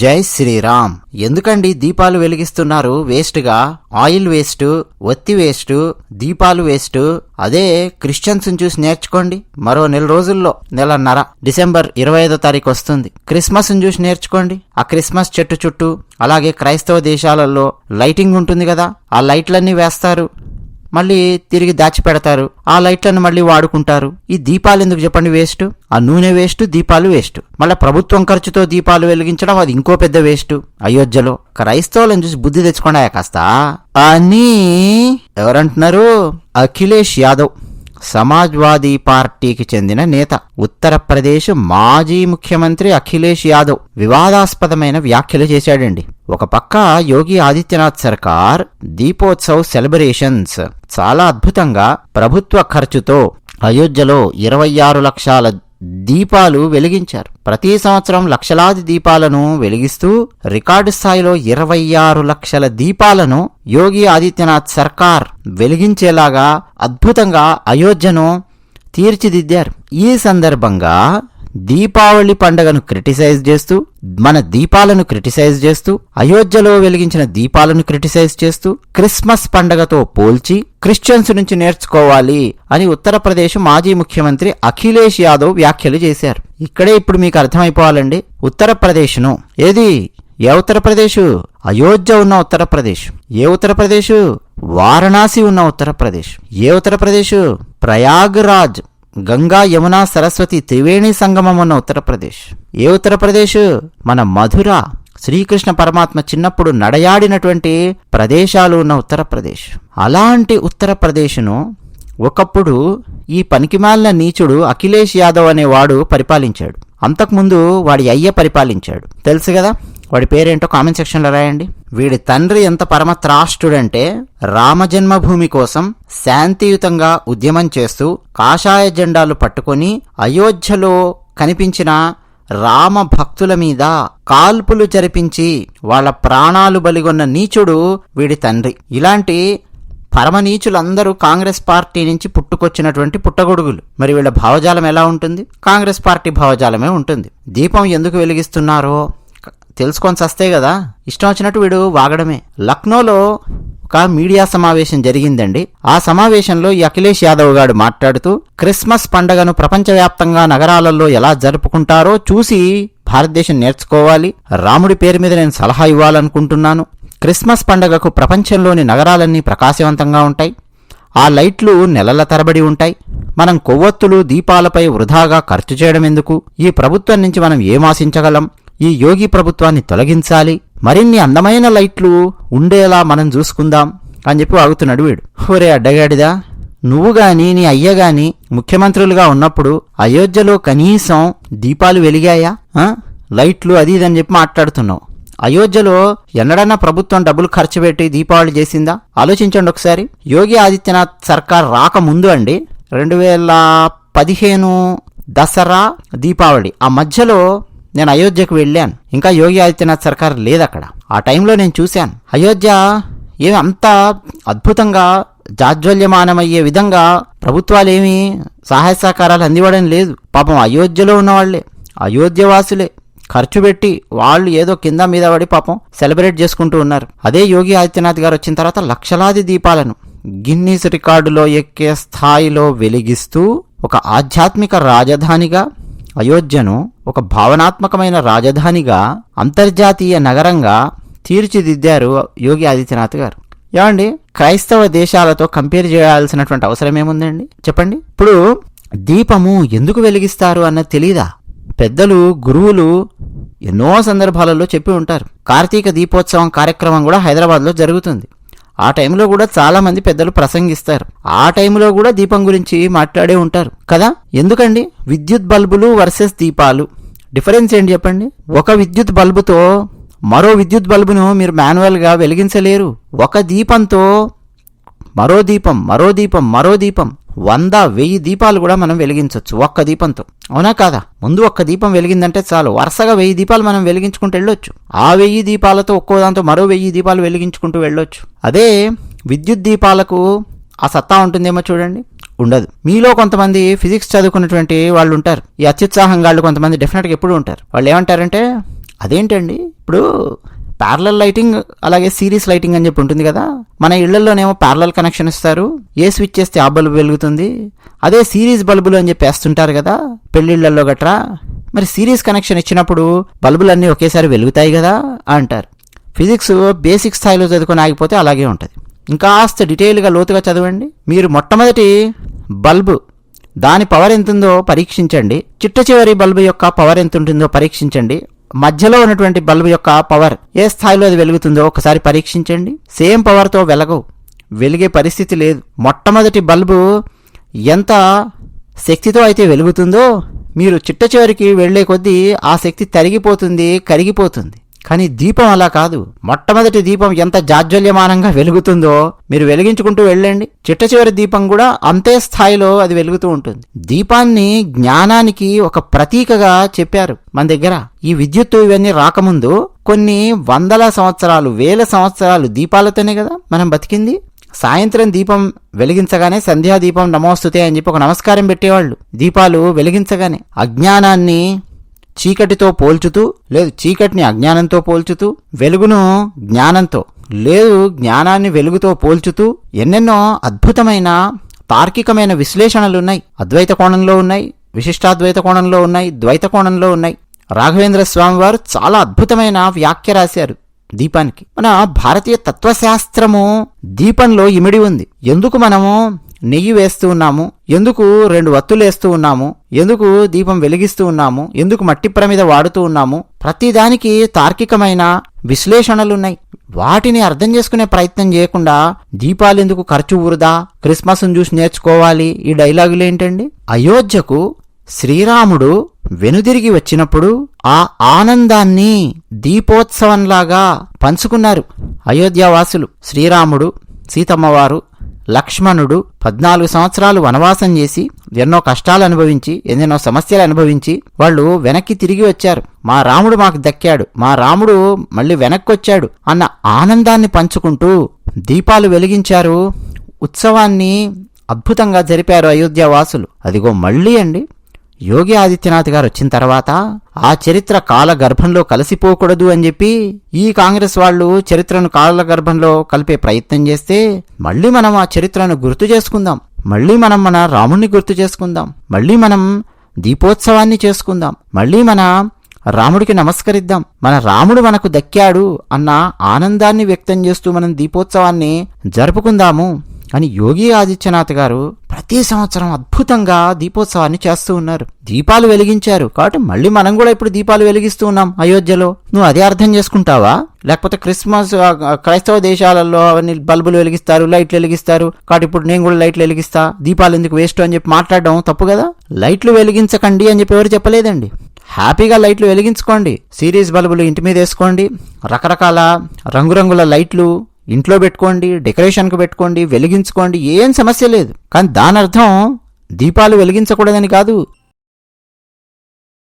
జై శ్రీరామ్. ఎందుకండి దీపాలు వెలిగిస్తున్నారు? వేస్ట్గా? Oil waste? ఒత్తి వేస్ట్? దీపాలు వేస్ట్? అదే క్రిస్టియన్స్ చూసి నేర్చుకోండి. మరో నెల రోజుల్లో నెలన్నర డిసెంబర్ ఇరవై ఐదో తారీఖు వస్తుంది. క్రిస్మస్ చూసి నేర్చుకోండి. ఆ క్రిస్మస్ చెట్టు చుట్టూ అలాగే క్రైస్తవ దేశాలలో లైటింగ్ ఉంటుంది కదా ఆ లైట్లన్నీ వేస్తారు. మళ్ళీ తిరిగి దాచిపెడతారు. ఆ లైట్లను మళ్ళీ వాడుకుంటారు. ఈ దీపాలు ఎందుకు చెప్పండి వేస్ట్? ఆ నూనె వేస్ట్ దీపాలు వేస్ట్. మళ్ళీ ప్రభుత్వం ఖర్చుతో దీపాలు వెలిగించడం అది ఇంకో పెద్ద వేస్ట్. అయోధ్యలో క్రైస్తవులను చూసి బుద్ధి తెచ్చుకోండా కాస్త? అని ఎవరంటున్నారు? అఖిలేష్ యాదవ్. సమాజ్వాదీ పార్టీకి చెందిన నేత. ఉత్తరప్రదేశ్ మాజీ ముఖ్యమంత్రి అఖిలేష్ యాదవ్ వివాదాస్పదమైన వ్యాఖ్యలు చేశాడండి. ఒక పక్క యోగి ఆదిత్యనాథ్ సర్కార్ దీపోత్సవ్ సెలబ్రేషన్స్. చాలా అద్భుతంగా ప్రభుత్వ ఖర్చుతో అయోధ్యలో ఇరవై ఆరు లక్షల దీపాలు వెలిగించారు. ప్రతి సంవత్సరం లక్షలాది దీపాలను వెలిగిస్తూ రికార్డు స్థాయిలో ఇరవై ఆరు లక్షల దీపాలను యోగి ఆదిత్యనాథ్ సర్కార్ వెలిగించేలాగా అద్భుతంగా అయోధ్యను తీర్చిదిద్దారు. ఈ సందర్భంగా దీపావళి పండగను క్రిటిసైజ్ చేస్తూ మన దీపాలను క్రిటిసైజ్ చేస్తూ అయోధ్యలో వెలిగించిన దీపాలను క్రిటిసైజ్ చేస్తూ క్రిస్మస్ పండగతో పోల్చి క్రిస్టియన్స్ నుంచి నేర్చుకోవాలి అని ఉత్తరప్రదేశ్ మాజీ ముఖ్యమంత్రి అఖిలేష్ యాదవ్ వ్యాఖ్యలు చేశారు. ఇక్కడే ఇప్పుడు మీకు అర్థమైపోవాలండి. ఉత్తరప్రదేశ్ను. ఏది? ఏ ఉత్తరప్రదేశ్? అయోధ్య ఉన్న ఉత్తరప్రదేశ్. ఏ ఉత్తరప్రదేశ్? వారణాసి ఉన్న ఉత్తరప్రదేశ్. ఏ ఉత్తరప్రదేశ్? ప్రయాగ్రాజ్. గంగా యమున సరస్వతి త్రివేణి సంగమం ఉన్న ఉత్తరప్రదేశ్ ఏ ఉత్తరప్రదేశ్ మన మధుర. శ్రీకృష్ణ పరమాత్మ చిన్నప్పుడు నడయాడినటువంటి ప్రదేశాలు ఉన్న ఉత్తరప్రదేశ్ అలాంటి ఉత్తరప్రదేశ్ను ఒకప్పుడు ఈ పనికిమాలిన నీచుడు అఖిలేష్ యాదవ్ అనేవాడు పరిపాలించాడు. అంతకుముందు వాడి అయ్య పరిపాలించాడు. తెలుసు కదా? వాడి పేరేంటో కామెంట్ సెక్షన్లో రాయండి. వీడి తండ్రి ఎంత పరమ త్రాష్టుడంటే రామజన్మభూమి కోసం శాంతియుతంగా ఉద్యమం చేస్తూ కాషాయ జెండాలు పట్టుకొని అయోధ్యలో కనిపించిన రామ భక్తుల మీద కాల్పులు జరిపించి వాళ్ళ ప్రాణాలు బలిగొన్న నీచుడు వీడి తండ్రి. ఇలాంటి పరమనీచులందరూ కాంగ్రెస్ పార్టీ నుంచి పుట్టుకొచ్చినటువంటి పుట్టగొడుగులు. మరి వీళ్ళ భావజాలం ఎలా ఉంటుంది? కాంగ్రెస్ పార్టీ భావజాలమే ఉంటుంది. దీపం ఎందుకు వెలిగిస్తున్నారో తెలుసుకొని వస్తే కదా. ఇష్టం వచ్చినట్టు వీడు వాగడమే. లక్నోలో ఒక మీడియా సమావేశం జరిగిందండి. ఆ సమావేశంలో ఈ అఖిలేష్ యాదవ్ గారు మాట్లాడుతూ క్రిస్మస్ పండగను ప్రపంచవ్యాప్తంగా నగరాలలో ఎలా జరుపుకుంటారో చూసి భారతదేశం నేర్చుకోవాలి. రాముడి పేరు మీద నేను సలహా ఇవ్వాలనుకుంటున్నాను. క్రిస్మస్ పండగకు ప్రపంచంలోని నగరాలన్నీ ప్రకాశవంతంగా ఉంటాయి. ఆ లైట్లు నెలల తరబడి ఉంటాయి. మనం కొవ్వొత్తులు దీపాలపై వృధాగా ఖర్చు చేయడం ఎందుకు? ఈ ప్రభుత్వం నుంచి మనం ఏమాశించగలం ఈ యోగి ప్రభుత్వాన్ని తొలగించాలి. మరిన్ని అందమైన లైట్లు ఉండేలా మనం చూసుకుందాం అని చెప్పి వాగుతున్నాడు వీడు. ఒరే అడ్డగాడిదా నువ్వు గాని నీ అయ్య గాని ముఖ్యమంత్రులుగా ఉన్నప్పుడు అయోధ్యలో కనీసం దీపాలు వెలిగాయా? లైట్లు అది ఇది అని చెప్పి మాట్లాడుతున్నావు. అయోధ్యలో ఎన్నడన్నా ప్రభుత్వం డబ్బులు ఖర్చు పెట్టి దీపావళి చేసిందా? ఆలోచించండి ఒకసారి. యోగి ఆదిత్యనాథ్ సర్కార్ రాకముందు అండి రెండు వేల పదిహేను దసరా దీపావళి. ఆ మధ్యలో నేను అయోధ్యకు వెళ్ళాను. ఇంకా యోగి ఆదిత్యనాథ్ సర్కార్ లేదు అక్కడ ఆ టైంలో నేను చూశాను. అయోధ్య ఏమి అంత అద్భుతంగా జాజ్వల్యమానమయ్యే విధంగా ప్రభుత్వాలేమి సహాయ సహకారాలు అందివ్వడం లేదు. పాపం అయోధ్యలో ఉన్నవాళ్ళే అయోధ్యవాసులే. ఖర్చు పెట్టి వాళ్ళు ఏదో కింద మీద పడి పాపం సెలబ్రేట్ చేసుకుంటూ ఉన్నారు. అదే యోగి ఆదిత్యనాథ్ గారు వచ్చిన తర్వాత లక్షలాది దీపాలను గిన్నీస్ రికార్డులో ఎక్కే స్థాయిలో వెలిగిస్తూ ఒక ఆధ్యాత్మిక రాజధానిగా అయోధ్యను ఒక భావనాత్మకమైన రాజధానిగా అంతర్జాతీయ నగరంగా తీర్చిదిద్దారు యోగి ఆదిత్యనాథ్ గారు. ఏమండి? క్రైస్తవ దేశాలతో కంపేర్ చేయాల్సినటువంటి అవసరం ఏముందండి? చెప్పండి. ఇప్పుడు దీపము ఎందుకు వెలిగిస్తారు అన్నది తెలీదా? పెద్దలు గురువులు ఎన్నో సందర్భాలలో చెప్పి ఉంటారు. కార్తీక దీపోత్సవం కార్యక్రమం కూడా హైదరాబాద్లో జరుగుతుంది. ఆ టైంలో కూడా చాలా మంది పెద్దలు ప్రసంగిస్తారు. ఆ టైంలో కూడా దీపం గురించి మాట్లాడే ఉంటారు. కదా? ఎందుకండి? విద్యుత్ బల్బులు వర్సెస్ దీపాలు. డిఫరెన్స్ ఏంటి చెప్పండి? ఒక విద్యుత్ బల్బుతో మరో విద్యుత్ బల్బును మీరు మాన్యువల్గా వెలిగించలేరు. ఒక దీపంతో మరో దీపం మరో దీపం మరో దీపం. వంద వెయ్యి దీపాలు కూడా మనం వెలిగించవచ్చు ఒక్క దీపంతో. అవునా కాదా? ముందు ఒక్క దీపం వెలిగిందంటే చాలు. వరుసగా వెయ్యి దీపాలు మనం వెలిగించుకుంటూ వెళ్ళొచ్చు. ఆ వెయ్యి దీపాలతో ఒక్కో దాంతో మరో వెయ్యి దీపాలు వెలిగించుకుంటూ వెళ్ళొచ్చు. అదే విద్యుత్ దీపాలకు ఆ సత్తా ఉంటుందేమో చూడండి. ఉండదు. మీలో కొంతమంది ఫిజిక్స్ చదువుకున్నటువంటి వాళ్ళు ఉంటారు. ఈ అత్యుత్సాహం వాళ్ళు కొంతమంది డెఫినెట్గా ఎప్పుడు ఉంటారు. వాళ్ళు ఏమంటారంటే అదేంటండి? ఇప్పుడు ప్యారలల్ లైటింగ్ అలాగే సిరీస్ లైటింగ్ అని చెప్పి ఉంటుంది కదా? మన ఇళ్ళలోనేమో ప్యారలల్ కనెక్షన్ ఇస్తారు. ఏ స్విచ్ చేస్తే ఆ బల్బు వెలుగుతుంది? అదే సిరీస్ బల్బులు అని చెప్పి వేస్తుంటారు కదా? పెళ్ళిళ్ళల్లో గట్రా? మరి సిరీస్ కనెక్షన్ ఇచ్చినప్పుడు బల్బులన్నీ ఒకేసారి వెలుగుతాయి కదా? అంటారు. ఫిజిక్స్ బేసిక్ స్థాయిలో చదువుకొని ఆగిపోతే అలాగే ఉంటుంది. ఇంకాస్త డీటెయిల్గా లోతుగా చదవండి. మీరు మొట్టమొదటి బల్బు దాని పవర్ ఎంత ఉందో పరీక్షించండి. చిట్ట చివరి బల్బు యొక్క పవర్ ఎంత ఉంటుందో పరీక్షించండి. మధ్యలో ఉన్నటువంటి బల్బు యొక్క పవర్ ఏ స్థాయిలో అది వెలుగుతుందో ఒకసారి పరీక్షించండి. సేమ్ పవర్తో వెలగవు. వెలిగే పరిస్థితి లేదు. మొట్టమొదటి బల్బు ఎంత శక్తితో అయితే వెలుగుతుందో మీరు చిట్ట చివరికి వెళ్ళే కొద్దీ ఆ శక్తి తరిగిపోతుంది కరిగిపోతుంది. కానీ దీపం అలా కాదు. మొట్టమొదటి దీపం ఎంత జాజ్వల్యమానంగా వెలుగుతుందో మీరు వెలిగించుకుంటూ వెళ్ళండి. చిట్ట చివరి దీపం కూడా అంతే స్థాయిలో అది వెలుగుతూ ఉంటుంది. దీపాన్ని జ్ఞానానికి ఒక ప్రతీకగా చెప్పారు మన దగ్గర. ఈ విద్యుత్తు ఇవన్నీ రాకముందు కొన్ని వందల సంవత్సరాలు వేల సంవత్సరాలు దీపాలతోనే కదా మనం బతికింది. సాయంత్రం దీపం వెలిగించగానే సంధ్యా దీపం నమోస్తుతే అని చెప్పి ఒక నమస్కారం పెట్టేవాళ్ళు. దీపాలు వెలిగించగానే అజ్ఞానాన్ని చీకటితో పోల్చుతూ లేదు చీకటిని అజ్ఞానంతో పోల్చుతూ వెలుగును జ్ఞానంతో లేదు జ్ఞానాన్ని వెలుగుతో పోల్చుతూ ఎన్నెన్నో అద్భుతమైన తార్కికమైన విశ్లేషణలు ఉన్నాయి అద్వైత కోణంలో ఉన్నాయి విశిష్టాద్వైత కోణంలో ఉన్నాయి ద్వైత కోణంలో ఉన్నాయి. రాఘవేంద్ర స్వామి వారు చాలా అద్భుతమైన వ్యాఖ్య రాశారు దీపానికి. మన భారతీయ తత్వశాస్త్రము దీపంలో ఇమిడి ఉంది. ఎందుకు మనము నెయ్యి వేస్తూ ఉన్నాము. ఎందుకు రెండు వత్తులు వేస్తూ ఉన్నాము? ఎందుకు దీపం వెలిగిస్తూ ఉన్నాము? ఎందుకు మట్టి ప్రమిద వాడుతూ ఉన్నాము? ప్రతిదానికి తార్కికమైన విశ్లేషణలున్నాయి. వాటిని అర్థం చేసుకునే ప్రయత్నం చేయకుండా దీపాలు ఎందుకు ఖర్చు ఊరుదా క్రిస్మస్ను చూసి నేర్చుకోవాలి. ఈ డైలాగులు ఏంటండి? అయోధ్యకు శ్రీరాముడు వెనుదిరిగి వచ్చినప్పుడు ఆ ఆనందాన్ని దీపోత్సవంలాగా పంచుకున్నారు అయోధ్యావాసులు. శ్రీరాముడు సీతమ్మవారు లక్ష్మణుడు పద్నాలుగు సంవత్సరాలు వనవాసం చేసి ఎన్నో కష్టాలు అనుభవించి ఎన్నెన్నో సమస్యలు అనుభవించి వాళ్ళు వెనక్కి తిరిగి వచ్చారు. మా రాముడు మాకు దక్కాడు. మా రాముడు మళ్ళీ వెనక్కి వచ్చాడు అన్న ఆనందాన్ని పంచుకుంటూ దీపాలు వెలిగించారు. ఉత్సవాన్ని అద్భుతంగా జరిపారు అయోధ్య వాసులు. అదిగో మళ్ళీ అండి. యోగి ఆదిత్యనాథ్ గారు వచ్చిన తర్వాత ఆ చరిత్ర కాల గర్భంలో కలిసిపోకూడదు అని చెప్పి ఈ కాంగ్రెస్ వాళ్ళు చరిత్రను కాల గర్భంలో కలిపే ప్రయత్నం చేస్తే మళ్ళీ మనం ఆ చరిత్రను గుర్తు చేసుకుందాం. మళ్ళీ మనం మన రాముణ్ణి గుర్తు చేసుకుందాం. మళ్ళీ మనం దీపోత్సవాన్ని చేసుకుందాం. మళ్ళీ మన రాముడికి నమస్కరిద్దాం. మన రాముడు మనకు దక్కాడు అన్న ఆనందాన్ని వ్యక్తం చేస్తూ మనం దీపోత్సవాన్ని జరుపుకుందాము. అని యోగి ఆదిత్యనాథ్ గారు ప్రతి సంవత్సరం అద్భుతంగా దీపోత్సవాన్ని చేస్తూ ఉన్నారు. దీపాలు వెలిగించారు. కాబట్టి మళ్ళీ మనం కూడా ఇప్పుడు దీపాలు వెలిగిస్తూ ఉన్నాం అయోధ్యలో. నువ్వు అదే అర్థం చేసుకుంటావా? లేకపోతే క్రిస్మస్ క్రైస్తవ దేశాలలో అవన్నీ బల్బులు వెలిగిస్తారు లైట్లు వెలిగిస్తారు. కాబట్టి ఇప్పుడు నేను కూడా లైట్లు వెలిగిస్తా. దీపాలు ఎందుకు వేస్ట్ అని చెప్పి మాట్లాడడం తప్పు కదా? లైట్లు వెలిగించకండి అని చెప్పి ఎవరు చెప్పలేదండి? హ్యాపీగా లైట్లు వెలిగించుకోండి. సిరీస్ బల్బులు ఇంటి మీద వేసుకోండి. రకరకాల రంగురంగుల లైట్లు ఇంట్లో పెట్టుకోండి డెకరేషన్కి పెట్టుకోండి వెలిగించుకోండి ఏం సమస్య లేదు. కానీ దాని అర్థం దీపాలు వెలిగించకూడదని కాదు.